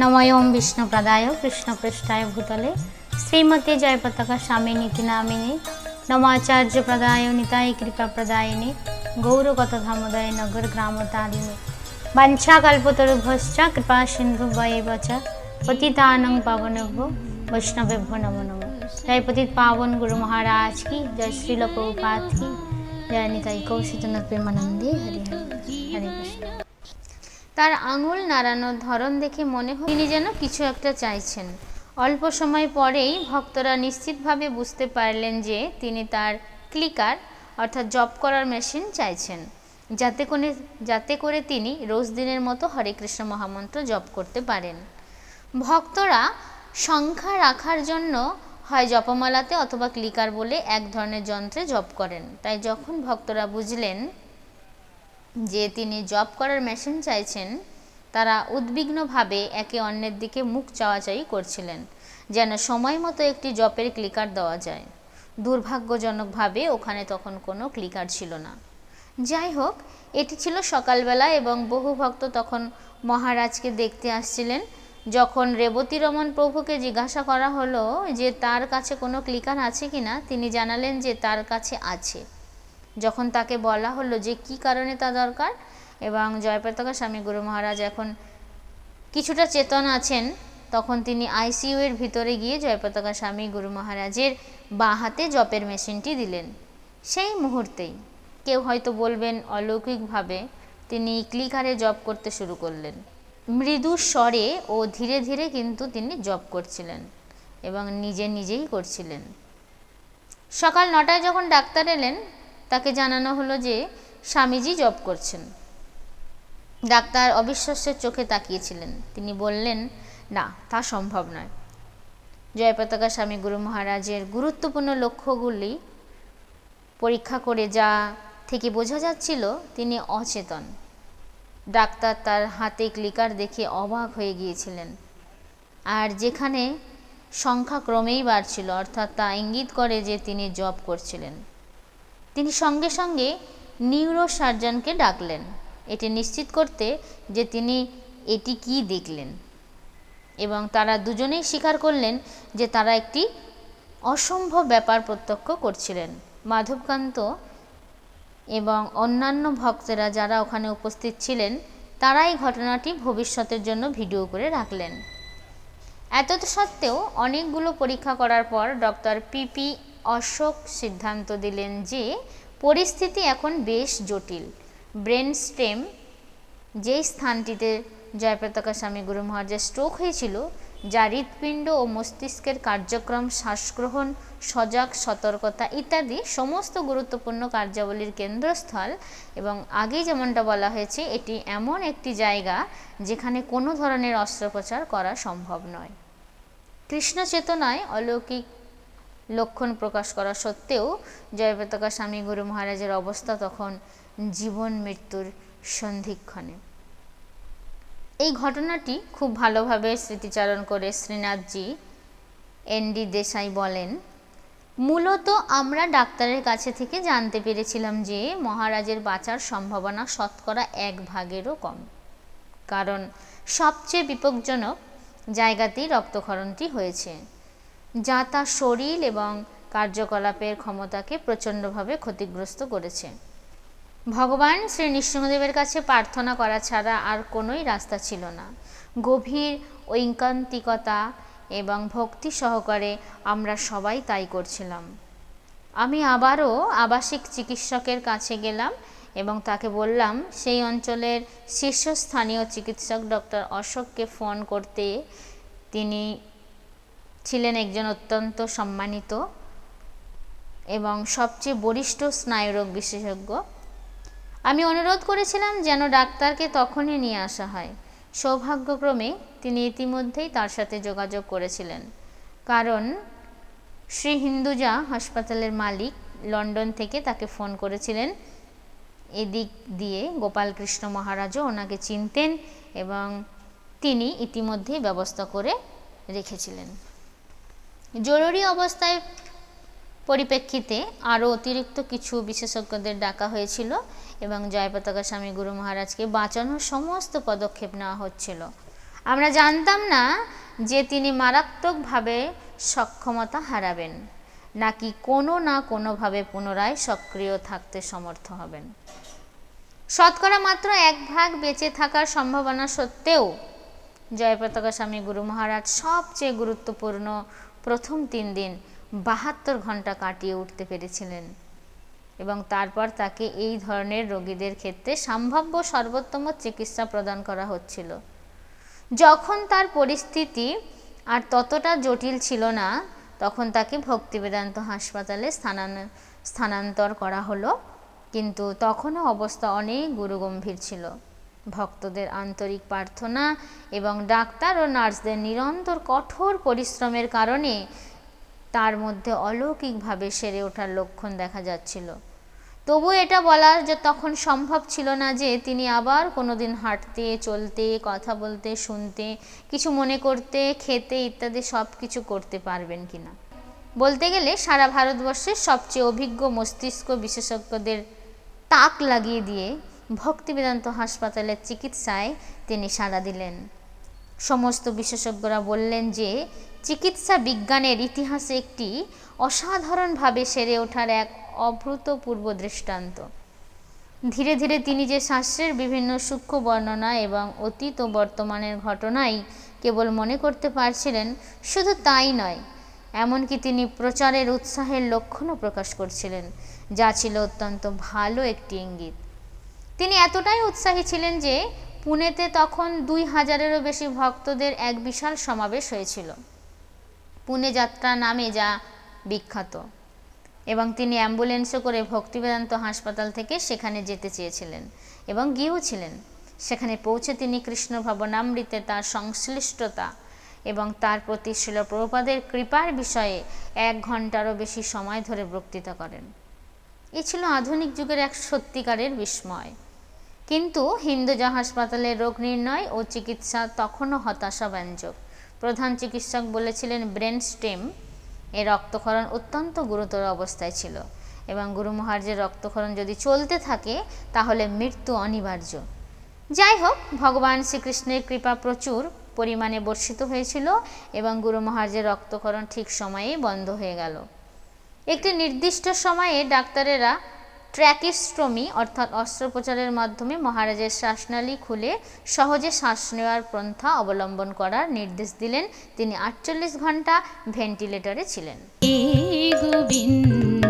নময়ম বিষ্ণুপ্রদায় কৃষ্ণপৃষ্ঠায় ভূতলে শ্রীমতী জয়পতাকা স্বামী নীতি নামিনী নমাচার্য প্রদায় নিতাই কৃপা প্রদায়িনী গৌরগত ধামোদয় নগর গ্রাম তারিণী বাঞ্ছাকল্পতরুভশ্চ কৃপা সিন্ধু বয়ে বচ পতিতানং পাবনভ্য বৈষ্ণবেভ্য নমো নমো জয় পতিত পাবন গুরু মহারাজ কি জয় শ্রীল প্রভুপাত জয় নিতাই কৌশিতনাথ প্রেমানন্দে হরি হরি হরে কৃষ্ণ তার আঙুল নাড়ানোর ধরন দেখে মনে হয় তিনি যেন কিছু একটা চাইছেন। অল্প সময় পরেই ভক্তরা নিশ্চিতভাবে বুঝতে পারলেন যে তিনি তার ক্লিকার, অর্থাৎ জব করার মেশিন চাইছেন। যাতে করে যাতে করে তিনি রোজ দিনের মতো হরে কৃষ্ণ মহামন্ত্র জপ করতে পারেন। ভক্তরা সংখ্যা রাখার জন্য হয় জপমালাতে অথবা ক্লিকার বলে এক ধরনের যন্ত্রে জপ করেন। তাই যখন ভক্তরা বুঝলেন যে তিনি জব করার মেশিন চাইছেন, তারা উদ্বিগ্নভাবে একে অন্যের দিকে মুখ চাওয়াচাই করছিলেন, যেন সময় মতো একটি জপের ক্লিকার দেওয়া যায়। দুর্ভাগ্যজনকভাবে ওখানে তখন কোনো ক্লিকার ছিল না। যাই হোক, এটি ছিল সকালবেলা এবং বহু ভক্ত তখন মহারাজকে দেখতে আসছিলেন, যখন রেবতী রমন প্রভুকে জিজ্ঞাসা করা হলো যে তার কাছে কোনো ক্লিকার আছে কিনা, তিনি জানালেন যে তার কাছে আছে। যখন তাকে বলা হলো যে কি কারণে তা দরকার এবং জয়প্রতাকা স্বামী গুরু মহারাজ এখন কিছুটা চেতন আছেন, তখন তিনি আইসিইউ এর ভিতরে গিয়ে জয়প্রতাকা স্বামী গুরু মহারাজের বাঁ হাতে জপের মেশিনটি দিলেন। সেই মুহূর্তেই কেউ হয়তো বলবেন অলৌকিকভাবে তিনি ক্লিকারে জপ করতে শুরু করলেন। মৃদু স্বরে ও ধীরে ধীরে কিন্তু তিনি জপ করছিলেন এবং নিজে নিজেই করছিলেন। সকাল নটায় যখন ডাক্তার এলেন তাকে জানানো হলো যে স্বামীজি জব করছেন। ডাক্তার অবিশ্বাসের চোখে তাকিয়েছিলেন। তিনি বললেন, না, তা সম্ভব নয়। জয়পতাকা স্বামী গুরু মহারাজের গুরুত্বপূর্ণ লক্ষ্যগুলি পরীক্ষা করে যা থেকে বোঝা যাচ্ছিল, তিনি অচেতন। ডাক্তার তার হাতে ক্লিকার দেখে অবাক হয়ে গিয়েছিলেন। আর যেখানে সংখ্যা ক্রমেই বাড়ছিল, অর্থাৎ তা ইঙ্গিত করে যে তিনি জব করছিলেন। তিনি সঙ্গে সঙ্গে নিউরো সার্জনকে ডাকলেন। এটি নিশ্চিত করতে যে তিনি এটি কি দেখলেন এবং তারা দুজনেই স্বীকার করলেন যে তারা একটি অসম্ভব ব্যাপার প্রত্যক্ষ করছিলেন। মাধবকান্ত এবং অন্যান্য ভক্তেরা যারা ওখানে উপস্থিত ছিলেন তারা এই ঘটনাটি ভবিষ্যতের জন্য ভিডিও করে রাখলেন। এত সত্ত্বেও অনেকগুলো পরীক্ষা করার পর ডক্টর পিপি অশোক সিদ্ধান্ত দিলেন যে পরিস্থিতি এখন বেশ জটিল। ব্রেন স্টেম যেই স্থানটিতে জয়প্রতাকা স্বামী গুরু মহারাজের স্ট্রোক হয়েছিল, যা হৃৎপিণ্ড ও মস্তিষ্কের কার্যক্রম, শ্বাসগ্রহণ, সজাগ, সতর্কতা ইত্যাদি সমস্ত গুরুত্বপূর্ণ কার্যাবলীর কেন্দ্রস্থল এবং আগেই যেমনটা বলা হয়েছে, এটি এমন একটি জায়গা যেখানে কোনো ধরনের অস্ত্রোপচার করা সম্ভব নয়। কৃষ্ণ চেতনায় অলৌকিক লক্ষণ প্রকাশ করা সত্ত্বেও জয়প্রতাকা স্বামী গুরু মহারাজের অবস্থা তখন জীবন মৃত্যুর সন্ধিক্ষণে। এই ঘটনাটি খুব ভালোভাবে স্মৃতিচারণ করে শ্রীনাথজি এনডি দেশাই বলেন, মূলত আমরা ডাক্তারের কাছে থেকে জানতে পেরেছিলাম যে মহারাজের বাঁচার সম্ভাবনা শতকরা এক ভাগেরও কম। কারণ সবচেয়ে বিপজ্জনক জায়গাতেই রক্তক্ষরণটি হয়েছে। যা তার শরীর এবং কার্যকলাপের ক্ষমতাকে প্রচণ্ডভাবে ক্ষতিগ্রস্ত করেছে। ভগবান শ্রী নৃসিংহদেবের কাছে প্রার্থনা করা ছাড়া আর কোনোই রাস্তা ছিল না। গভীর ঐকান্তিকতা এবং ভক্তি সহকারে আমরা সবাই তাই করছিলাম। আমি আবারও আবাসিক চিকিৎসকের কাছে গেলাম এবং তাকে বললাম, সেই অঞ্চলের শীর্ষস্থানীয় চিকিৎসক ডক্টর অশোককে ফোন করতে তিনি ছিলেন একজন অত্যন্ত সম্মানিত এবং সবচেয়ে বরিষ্ঠ স্নায়ুরোগ বিশেষজ্ঞ। আমি অনুরোধ করেছিলাম যেন ডাক্তারকে তখনই নিয়ে আসা হয়। সৌভাগ্যক্রমে তিনি ইতিমধ্যেই তার সাথে যোগাযোগ করেছিলেন। কারণ শ্রী হিন্দুজা হাসপাতালের মালিক লন্ডন থেকে তাকে ফোন করেছিলেন। এদিক দিয়ে গোপালকৃষ্ণ মহারাজও ওনাকে চিনতেন এবং তিনি ইতিমধ্যেই ব্যবস্থা করে রেখেছিলেন। জরুরি অবস্থায় পরিপ্রেক্ষিতে আরও অতিরিক্ত কিছু বিশেষজ্ঞদের ডাকা হয়েছিল এবং জয়পতাকা স্বামী গুরু মহারাজকে বাঁচানোর সমস্ত পদক্ষেপ নেওয়া হচ্ছিল। আমরা জানতাম না যে তিনি মারাত্মকভাবে সক্ষমতা হারাবেন, নাকি কোনো না কোনোভাবে পুনরায় সক্রিয় থাকতে সমর্থ হবেন। শতকরা মাত্র এক ভাগ বেঁচে থাকার সম্ভাবনা সত্ত্বেও জয়পতাকা স্বামী গুরু মহারাজ সবচেয়ে গুরুত্বপূর্ণ প্রথম তিন দিন বাহাত্তর ঘণ্টা কাটিয়ে উঠতে পেরেছিলেন এবং তারপর তাকে এই ধরনের রোগীদের ক্ষেত্রে সম্ভাব্য সর্বোত্তম চিকিৎসা প্রদান করা হচ্ছিল। যখন তার পরিস্থিতি আর ততটা জটিল ছিল না, তখন তাকে ভক্তিবেদান্ত হাসপাতালে স্থানান, স্থানান্তর করা হলো। কিন্তু তখনও অবস্থা অনেক গুরুগম্ভীর ছিল। ভক্তদের আন্তরিক প্রার্থনা এবং ডাক্তার ও নার্সদের নিরন্তর কঠোর পরিশ্রমের কারণে তার মধ্যে অলৌকিকভাবে সেরে ওঠার লক্ষণ দেখা যাচ্ছিল। তবু এটা বলার যে তখন সম্ভব ছিল না যে তিনি আবার কোনোদিন হাঁটতে, চলতে, কথা বলতে, শুনতে, কিছু মনে করতে, খেতে ইত্যাদি সব কিছু করতে পারবেন কিনা বলতে গেলে সারা ভারতবর্ষের সবচেয়ে অভিজ্ঞ মস্তিষ্ক বিশেষজ্ঞদের তাক লাগিয়ে দিয়ে ভক্তিবেদান্ত হাসপাতালের চিকিৎসায় তিনি সাড়া দিলেন। সমস্ত বিশেষজ্ঞরা বললেন যে, চিকিৎসা বিজ্ঞানের ইতিহাসে একটি অসাধারণভাবে সেরে ওঠার এক অভূতপূর্ব দৃষ্টান্ত। ধীরে ধীরে তিনি যে শাস্ত্রের বিভিন্ন সূক্ষ্ম বর্ণনা এবং অতীত ও বর্তমানের ঘটনাই কেবল মনে করতে পারছিলেন, শুধু তাই নয়, এমনকি তিনি প্রচারের উৎসাহের লক্ষণও প্রকাশ করছিলেন, যা ছিল অত্যন্ত ভালো একটি ইঙ্গিত। তিনি এতটাই উৎসাহী ছিলেন যে পুনেতে তখন দুই হাজারেরও বেশি ভক্তদের এক বিশাল সমাবেশ হয়েছিল। পুনে যাত্রা নামে যা বিখ্যাত। এবং তিনি অ্যাম্বুলেন্সে করে ভক্তিবেদান্ত হাসপাতাল থেকে সেখানে যেতে চেয়েছিলেন এবং গিয়েওছিলেন সেখানে পৌঁছে তিনি কৃষ্ণ ভবনামৃতে তার সংশ্লিষ্টতা এবং তার প্রতি শিল প্রভুপাদের কৃপার বিষয়ে এক ঘন্টারও বেশি সময় ধরে বক্তৃতা করেন। এ ছিল আধুনিক যুগের এক সত্যিকারের বিস্ময়। কিন্তু হিন্দুজা হাসপাতালে রোগ নির্ণয় ও চিকিৎসা তখনও হতাশাব্যঞ্জক। প্রধান চিকিৎসক বলেছিলেন, ব্রেন স্টেম এর রক্তক্ষরণ অত্যন্ত গুরুতর অবস্থায় ছিল এবং গুরু মহারাজের রক্তক্ষরণ যদি চলতে থাকে, তাহলে মৃত্যু অনিবার্য। যাই হোক, ভগবান শ্রীকৃষ্ণের কৃপা প্রচুর পরিমাণে বর্ষিত হয়েছিল এবং গুরু মহারাজের রক্তক্ষরণ ঠিক সময়েই বন্ধ হয়ে গেল। একটি নির্দিষ্ট সময়ে ডাক্তারেরা ট্র্যাকিস্ট্রমি অর্থাৎ অস্ত্রোপচারের মাধ্যমে মহারাজের শ্বাসনালী খুলে সহজে শ্বাস নেওয়ার পন্থা অবলম্বন করার নির্দেশ দিলেন। তিনি আটচল্লিশ ঘণ্টা ভেন্টিলেটরে ছিলেন। গোবিন্দ